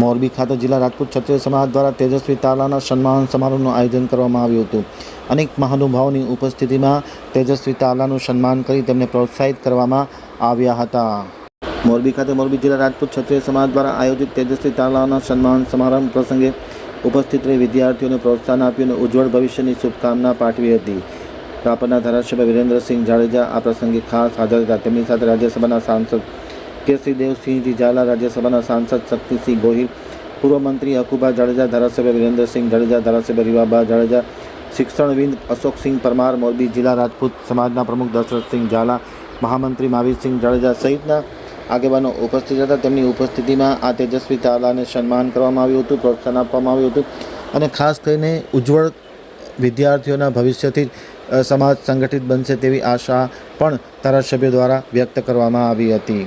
મોરબી ખાતે જિલ્લા રાજપૂત ક્ષત્રિય સમાજ દ્વારા તેજસ્વી તાલાના સન્માન સમારોહનું આયોજન કરવામાં આવ્યું હતું. અનેક મહાનુભાવોની ઉપસ્થિતિમાં તેજસ્વી તાલાનું સન્માન કરી તેમને પ્રોત્સાહિત કરવામાં આવ્યા હતા. મોરબી ખાતે મોરબી જિલ્લા રાજપૂત ક્ષત્રિય સમાજ દ્વારા આયોજિત તેજસ્વી તાલાના સન્માન સમારંભ પ્રસંગે ઉપસ્થિત રહી વિદ્યાર્થીઓને પ્રોત્સાહન આપ્યું અને ઉજ્જવળ ભવિષ્યની શુભકામના પાઠવી હતી. રાપરના ધારાસભ્ય વિરેન્દ્રસિંહ જાડેજા આ પ્રસંગે ખાસ હાજર હતા. તેમની સાથે રાજ્યસભાના સાંસદ કેસરી દેવસિંહજી ઝાલા રાજ્યસભાના સાંસદ શક્તિસિંહ ગોહિલ પૂર્વ મંત્રી અકુબા જાડેજા ધારાસભ્ય વિરેન્દ્રસિંહ જાડેજા ધારાસભ્ય રીવાબા જાડેજા શિક્ષણવિંદ અશોકસિંહ પરમાર મોરબી જિલ્લા રાજપૂત સમાજના પ્રમુખ દશરથસિંહ ઝાલા મહામંત્રી મહાવીરસિંહ જાડેજા સહિતના આગેવાનો ઉપસ્થિત હતા. તેમની ઉપસ્થિતિમાં આ તેજસ્વી તાલાને સન્માન કરવામાં આવ્યું હતું, પ્રોત્સાહન આપવામાં આવ્યું હતું અને ખાસ કરીને ઉજ્જવળ વિદ્યાર્થીઓના ભવિષ્યથી સમાજ સંગઠિત બનશે તેવી આશા પણ ધારાસભ્ય દ્વારા વ્યક્ત કરવામાં આવી હતી.